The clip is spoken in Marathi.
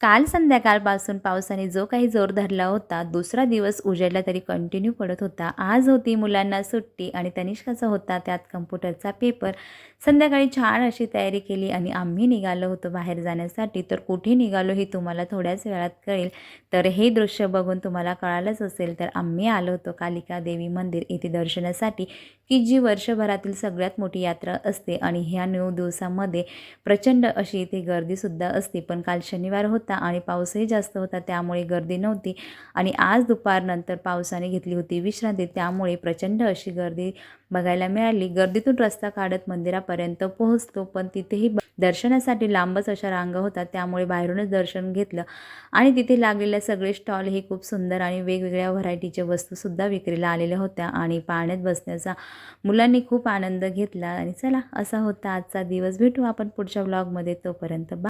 काल संध्याकाळपासून पावसाने जो काही जोर धरला होता दुसरा दिवस उजेडला तरी कंटिन्यू पडत होता. आज होती मुलांना सुट्टी आणि तनिष्काचा होता त्यात कम्प्युटरचा पेपर संध्याकाळी छान अशी तयारी केली आणि आम्ही निघालो होतो बाहेर जाण्यासाठी. तर कुठे निघालो हे तुम्हाला थोड्याच वेळात कळेल. तर हे दृश्य बघून तुम्हाला कळालंच असेल. तर आम्ही आलो होतो कालिका देवी मंदिर येथे दर्शनासाठी की जी वर्षभरातील सगळ्यात मोठी यात्रा असते आणि ह्या नऊ दिवसामध्ये प्रचंड अशी इथे गर्दीसुद्धा असते. पण काल शनिवार होता आणि पाऊसही जास्त होता त्यामुळे गर्दी नव्हती. आणि आज दुपारनंतर पावसाने घेतली होती विश्रांती त्यामुळे प्रचंड अशी गर्दी बघायला मिळाली. गर्दीतून रस्ता काढत मंदिरापर्यंत पोहोचतो पण तिथेही दर्शनासाठी लांबच अशा रांगा होता त्यामुळे बाहेरूनच दर्शन घेतलं. आणि तिथे लागलेले सगळे स्टॉल हे खूप सुंदर आणि वेगवेगळ्या व्हरायटीच्या वस्तूसुद्धा विक्रीला आलेल्या होत्या आणि पाण्यात बसण्याचा मुलांनी खूप आनंद घेतला. आणि चला असा होता आजचा दिवस. भेटू आपण पुढच्या ब्लॉगमध्ये तोपर्यंत बा